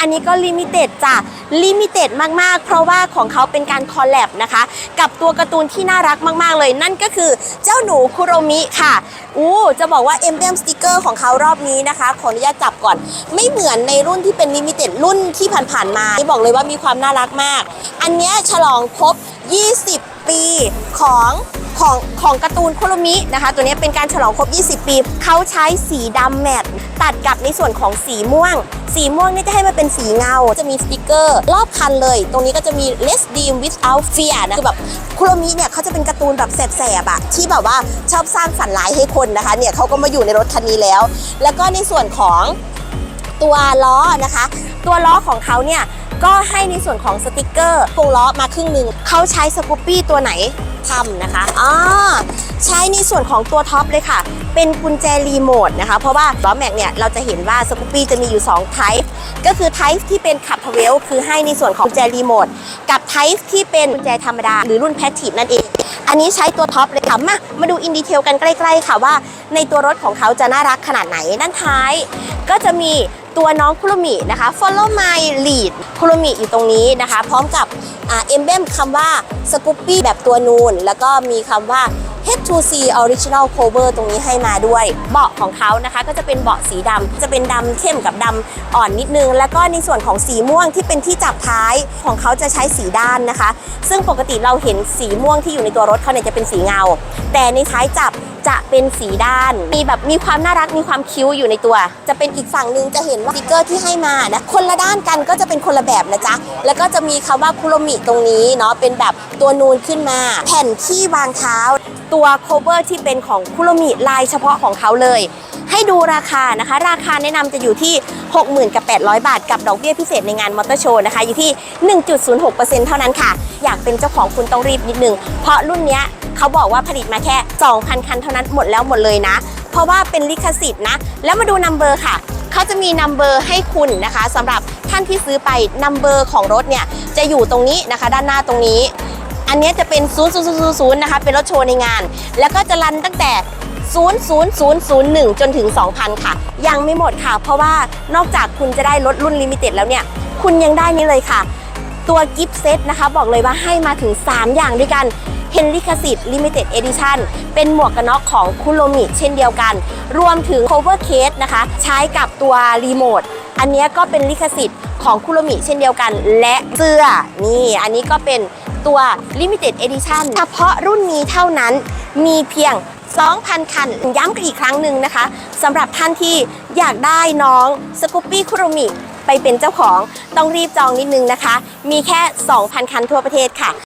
อันนี้ก็ลิมิเต็ดจ้ะลิมิเต็ดมากๆ เพราะว่าของเขาเป็นการคอลแลบนะคะ กับตัวการ์ตูนที่น่ารักมากๆเลย นั่นก็คือเจ้าหนูคุโรมิค่ะอู้จะบอกว่าเอ็มเมสติกเกอร์ของเขารอบนี้นะคะ ขออนุญาตจับก่อน ไม่เหมือนในรุ่นที่เป็นลิมิเต็ดรุ่นที่ผ่านๆมาที่บอกเลยว่ามีความน่ารักมาก อันเนี้ยฉลองครบ 20 ปีของ ของของการ์ตูนคุโรมินะคะ ตัวนี้เป็นการฉลองครบ 20 ปี เขาใช้สีดำแมตต์ตัดกับในส่วนของสีม่วง สีม่วงนี่จะให้มันเป็นสีเงา จะมีสติกเกอร์ รอบคันเลย ตรงนี้ก็จะมี less dream without fear นะคือแบบคุโรมิเนี่ยเขาจะเป็นการ์ตูนแบบแสบๆอะที่แบบว่าชอบสร้างฝันร้ายให้คนนะคะเนี่ยเขาก็มาอยู่ในรถคันนี้แล้ว แล้วก็ในส่วนของตัวล้อนะคะ ตัวล้อของเขาเนี่ย ก็ให้ในส่วนของสติกเกอร์ตรงล้อมาครึ่งหนึ่งเขาใช้สกูปปี้ตัวไหนทำนะคะอ่าใช้ในส่วนของตัวท็อปเลยค่ะ เป็นกุญแจรีโมทนะคะ เพราะว่าล้อแม็กเนี่ยเราจะเห็นว่าสกูปปี้จะมีอยู่2 type ก็คือ type ที่เป็นขับทเวลคือให้ในส่วนของกุญแจรีโมทกับ type ที่เป็นกุญแจธรรมดา หรือรุ่นแพททีฟนั่นเอง อันนี้ใช้ตัวท็อปเลยค่ะ มามาดูอินดีเทลกันใกล้ ๆ ค่ะว่า ในตัวรถของเขาจะน่ารักขนาดไหนด้านท้าย ก็จะมี ตัวน้องคุโรมินะคะ follow my lead คุโรมิอยู่ตรงนี้นะคะ พร้อมกับเอ็มเบมคำว่า Scoopy แบบตัวนูน แล้วก็มีคำว่า H2C Original Cover ตรงนี้ให้มาด้วย เบาะของเขานะคะก็จะเป็นเบาะสีดำจะเป็นดำเข้มกับดำอ่อนนิดนึง แล้วก็ในส่วนของสีม่วงที่เป็นที่จับท้ายของเขาจะใช้สีด้านนะคะ ซึ่งปกติเราเห็นสีม่วงที่อยู่ในตัวรถเขาเนี่ยจะเป็นสีเงา แต่ในท้ายจับจะเป็นสีด้าน มีแบบมีความน่ารักมีความคิ้วอยู่ในตัว จะเป็นอีกฝั่งหนึ่งจะเห็นว่าสติกเกอร์ที่ให้มานะคนละด้านกันก็จะเป็นคนละแบบนะจ๊ะแล้วก็จะมีคำว่าคุโรมิตรงนี้เนาะเป็นแบบตัวนูนขึ้นมา แผ่นที่วางเท้า ตัว cover ที่เป็นของคุโรมิลายเฉพาะของเขาเลย ให้ดูราคานะคะ ราคาแนะนำจะอยู่ที่60,000กับ800 บาท กับดอกเบี้ยพิเศษในงานมอเตอร์โชว์นะคะอยู่ที่ 1.06%เท่านั้นค่ะ อยากเป็นเจ้าของคุณต้องรีบนิดนึง เพราะรุ่นเนี้ยเขาบอกว่าผลิตมาแค่ 2,000 คันเท่านั้นหมดแล้วหมดเลยนะ เพราะว่าเป็นลิขสิทธิ์นะ แล้วมาดูนัมเบอร์ค่ะเขาจะมีนัมเบอร์ให้คุณนะคะสำหรับท่านที่ซื้อไปนัมเบอร์ของรถเนี่ยจะอยู่ตรงนี้นะคะ ด้านหน้าตรงนี้ อันนี้จะเป็น 0 0 0 0 0นะคะเป็นรถโชว์ในงาน แล้วก็จะรันตั้งแต่ 00001 จนถึง 2,000 ค่ะ ยังไม่หมดค่ะ เพราะว่านอกจากคุณจะได้รถรุ่นลิมิเต็ดแล้วเนี่ย คุณยังได้นี่เลยค่ะ ตัวกิฟต์เซตนะคะ บอกเลยว่าให้มาถึง 3 อย่างด้วยกันเฮนลิคสิตลิมิเต็ดเอดิชันเป็นหมวกกันน็อกของคุโรมิเช่นเดียวกัน รวมถึง cover case นะคะ ใช้กับตัวรีโมทอันนี้ก็เป็นลิขสิทธิ์ของคุโรมิเช่นเดียวกัน และเสื้อนี่ อันนี้ก็เป็นตัว Limited Edition เฉพาะรุ่นนี้เท่านั้นมีเพียง 2,000 คัน ย้ำกันอีกครั้งหนึ่งนะคะสำหรับท่านที่อยากได้น้องสกูปปี้คุโรมิไปเป็นเจ้าของต้องรีบจองนิดนึงนะคะ มีแค่ 2,000 คันทั่วประเทศค่ะ